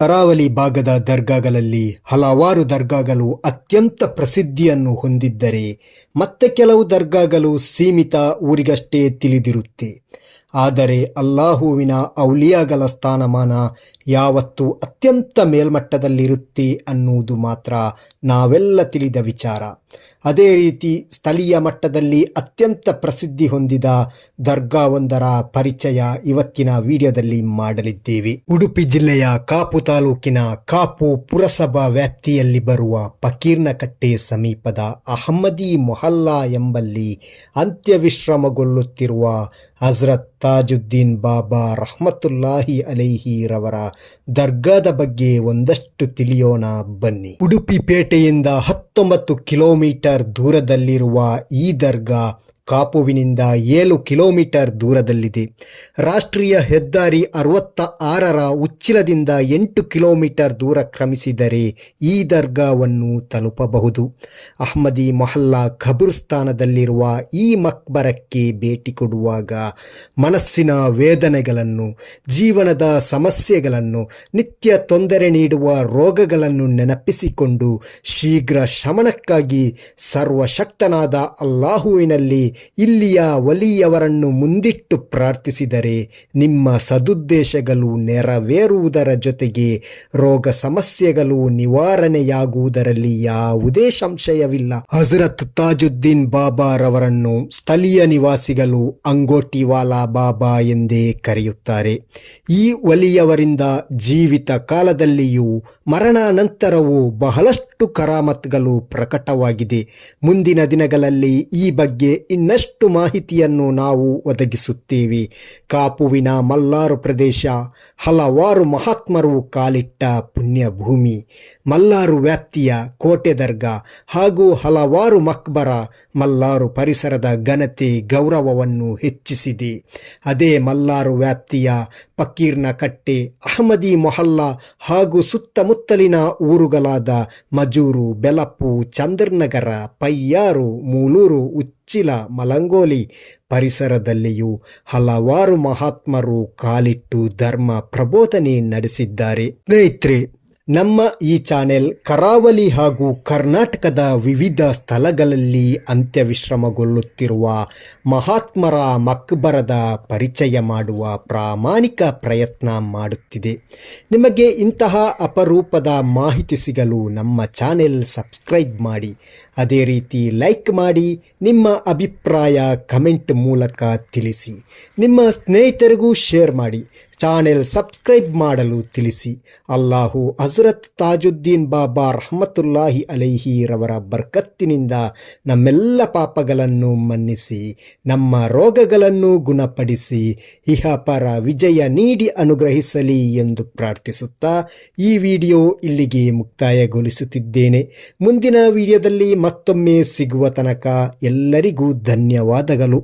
ಕರಾವಳಿ ಭಾಗದ ದರ್ಗಾಗಳಲ್ಲಿ ಹಲವಾರು ದರ್ಗಾಗಳು ಅತ್ಯಂತ ಪ್ರಸಿದ್ಧಿಯನ್ನು ಹೊಂದಿದ್ದರೆ ಮತ್ತೆ ಕೆಲವು ದರ್ಗಾಗಳು ಸೀಮಿತ ಊರಿಗಷ್ಟೇ ತಿಳಿದಿರುತ್ತೆ. ಆದರೆ ಅಲ್ಲಾಹುವಿನ ಔಲಿಯಾಗಲ ಸ್ಥಾನಮಾನ ಯಾವತ್ತೂ ಅತ್ಯಂತ ಮೇಲ್ಮಟ್ಟದಲ್ಲಿರುತ್ತೆ ಅನ್ನುವುದು ಮಾತ್ರ ನಾವೆಲ್ಲ ತಿಳಿದ ವಿಚಾರ. ಅದೇ ರೀತಿ ಸ್ಥಳೀಯ ಮಟ್ಟದಲ್ಲಿ ಅತ್ಯಂತ ಪ್ರಸಿದ್ಧಿ ಹೊಂದಿದ ದರ್ಗಾವೊಂದರ ಪರಿಚಯ ಇವತ್ತಿನ ವಿಡಿಯೋದಲ್ಲಿ ಮಾಡಲಿದ್ದೇವೆ. ಉಡುಪಿ ಜಿಲ್ಲೆಯ ಕಾಪು ತಾಲೂಕಿನ ಕಾಪು ಪುರಸಭಾ ವ್ಯಾಪ್ತಿಯಲ್ಲಿ ಬರುವ ಪಕೀರ್ನಕಟ್ಟೆ ಸಮೀಪದ ಅಹಮ್ಮದಿ ಮೊಹಲ್ಲಾ ಎಂಬಲ್ಲಿ ಅಂತ್ಯವಿಶ್ರಮಗೊಳ್ಳುತ್ತಿರುವ ಹಜರತ್ ತಾಜುದ್ದೀನ್ ಬಾಬಾ ರಹಮತುಲ್ಲಾಹಿ ಅಲೈಹಿ ರವರ ದರ್ಗಾದ ಬಗ್ಗೆ ಒಂದಷ್ಟು ತಿಳಿಯೋಣ ಬನ್ನಿ. ಉಡುಪಿ ಪೇಟೆಯಿಂದ ಹತ್ತೊಂಬತ್ತು ಕಿಲೋಮೀಟರ್ ದೂರದಲ್ಲಿರುವ ಈ ದರ್ಗಾ ಕಾಪುವಿನಿಂದ ಏಳು ಕಿಲೋಮೀಟರ್ ದೂರದಲ್ಲಿದೆ. ರಾಷ್ಟ್ರೀಯ ಹೆದ್ದಾರಿ ಅರವತ್ತ ಆರರ ಉಚ್ಚಿಲದಿಂದ ಎಂಟು ಕಿಲೋಮೀಟರ್ ದೂರ ಕ್ರಮಿಸಿದರೆ ಈ ದರ್ಗಾವನ್ನು ತಲುಪಬಹುದು. ಅಹ್ಮದಿ ಮೊಹಲ್ಲಾ ಖಬರ್ಸ್ಥಾನದಲ್ಲಿರುವ ಈ ಮಕ್ಬರಕ್ಕೆ ಭೇಟಿ ಕೊಡುವಾಗ ಮನಸ್ಸಿನ ವೇದನೆಗಳನ್ನು, ಜೀವನದ ಸಮಸ್ಯೆಗಳನ್ನು, ನಿತ್ಯ ತೊಂದರೆ ನೀಡುವ ರೋಗಗಳನ್ನು ನೆನಪಿಸಿಕೊಂಡು ಶೀಘ್ರ ಶಮನಕ್ಕಾಗಿ ಸರ್ವಶಕ್ತನಾದ ಅಲ್ಲಾಹುವಿನಲ್ಲಿ ಇಲ್ಲಿಯ ಒಲಿಯವರನ್ನು ಮುಂದಿಟ್ಟು ಪ್ರಾರ್ಥಿಸಿದರೆ ನಿಮ್ಮ ಸದುದ್ದೇಶಗಳು ನೆರವೇರುವುದರ ಜೊತೆಗೆ ರೋಗ ಸಮಸ್ಯೆಗಳು ನಿವಾರಣೆಯಾಗುವುದರಲ್ಲಿ ಯಾವುದೇ ಸಂಶಯವಿಲ್ಲ. ಹಜರತ್ ತಾಜುದ್ದೀನ್ ಬಾಬಾ ರವರನ್ನು ಸ್ಥಳೀಯ ನಿವಾಸಿಗಳು ಅಂಗೋಟಿವಾಲಾ ಬಾಬಾ ಎಂದೇ ಕರೆಯುತ್ತಾರೆ. ಈ ಒಲಿಯವರಿಂದ ಜೀವಿತ ಕಾಲದಲ್ಲಿಯೂ ಮರಣಾನಂತರವೂ ಬಹಳಷ್ಟು ಕರಾಮತ್ಗಳು ಪ್ರಕಟವಾಗಿದೆ. ಮುಂದಿನ ದಿನಗಳಲ್ಲಿ ಈ ಬಗ್ಗೆ ಇನ್ನಷ್ಟು ಮಾಹಿತಿಯನ್ನು ನಾವು ಒದಗಿಸುತ್ತೇವೆ. ಕಾಪುವಿನ ಮಲ್ಲಾರು ಪ್ರದೇಶ, ಹಲವಾರು ಮಹಾತ್ಮರು ಕಾಲಿಟ್ಟ ಪುಣ್ಯ ಭೂಮಿ ಮಲ್ಲಾರು ವ್ಯಾಪ್ತಿಯ ಕೋಟೆ ದರ್ಗಾ ಹಾಗೂ ಹಲವಾರು ಮಕ್ಬರ ಮಲ್ಲಾರು ಪರಿಸರದ ಘನತೆ ಗೌರವವನ್ನು ಹೆಚ್ಚಿಸಿದೆ. ಅದೇ ಮಲ್ಲಾರು ವ್ಯಾಪ್ತಿಯ ಪಕ್ಕೀರ್ನ ಕಟ್ಟೆ, ಅಹಮದಿ ಮೊಹಲ್ಲಾ ಹಾಗೂ ಸುತ್ತಮುತ್ತಲಿನ ಊರುಗಳಾದ ಮಜೂರು ಬೆಲಪ್ಪು ಚಂದ್ರನಗರ, ಪಯ್ಯಾರು, ಮೂಲೂರು ಉಚ್ಚಿಲ ಮಲಂಗೋಲಿ ಪರಿಸರದಲ್ಲಿಯೂ ಹಲವಾರು ಮಹಾತ್ಮರು ಕಾಲಿಟ್ಟು ಧರ್ಮ ಪ್ರಬೋಧನೆ ನಡೆಸಿದ್ದಾರೆ. ಸ್ನೇಹಿತರೆ ನಮ್ಮ ಈ ಚಾನೆಲ್ ಕರಾವಳಿ ಹಾಗೂ ಕರ್ನಾಟಕದ ವಿವಿಧ ಸ್ಥಳಗಳಲ್ಲಿ ಅಂತ್ಯವಿಶ್ರಮಗೊಳ್ಳುತ್ತಿರುವ ಮಹಾತ್ಮರ ಮಕ್ಬರದ ಪರಿಚಯ ಮಾಡುವ ಪ್ರಾಮಾಣಿಕ ಪ್ರಯತ್ನ ಮಾಡುತ್ತಿದೆ. ನಿಮಗೆ ಇಂತಹ ಅಪರೂಪದ ಮಾಹಿತಿ ಸಿಗಲು ನಮ್ಮ ಚಾನೆಲ್ ಸಬ್ಸ್ಕ್ರೈಬ್ ಮಾಡಿ, ಅದೇ ರೀತಿ ಲೈಕ್ ಮಾಡಿ, ನಿಮ್ಮ ಅಭಿಪ್ರಾಯ ಕಮೆಂಟ್ ಮೂಲಕ ತಿಳಿಸಿ, ನಿಮ್ಮ ಸ್ನೇಹಿತರಿಗೂ ಶೇರ್ ಮಾಡಿ ಚಾನೆಲ್ ಸಬ್ಸ್ಕ್ರೈಬ್ ಮಾಡಲು ತಿಳಿಸಿ. ಅಲ್ಲಾಹು ಹಜರತ್ ತಾಜುದ್ದೀನ್ ಬಾಬಾ ರಹಮತುಲ್ಲಾಹಿ ಅಲೈಹಿ ರವರ ಬರ್ಕತ್ತಿನಿಂದ ನಮ್ಮೆಲ್ಲ ಪಾಪಗಳನ್ನು ಮನ್ನಿಸಿ, ನಮ್ಮ ರೋಗಗಳನ್ನು ಗುಣಪಡಿಸಿ, ಇಹಪರ ವಿಜಯ ನೀಡಿ ಅನುಗ್ರಹಿಸಲಿ ಎಂದು ಪ್ರಾರ್ಥಿಸುತ್ತಾ ಈ ವಿಡಿಯೋ ಇಲ್ಲಿಗೆ ಮುಕ್ತಾಯಗೊಳಿಸುತ್ತಿದ್ದೇನೆ. ಮುಂದಿನ ವಿಡಿಯೋದಲ್ಲಿ ಮತ್ತೊಮ್ಮೆ ಸಿಗುವ ತನಕ ಎಲ್ಲರಿಗೂ ಧನ್ಯವಾದಗಳು.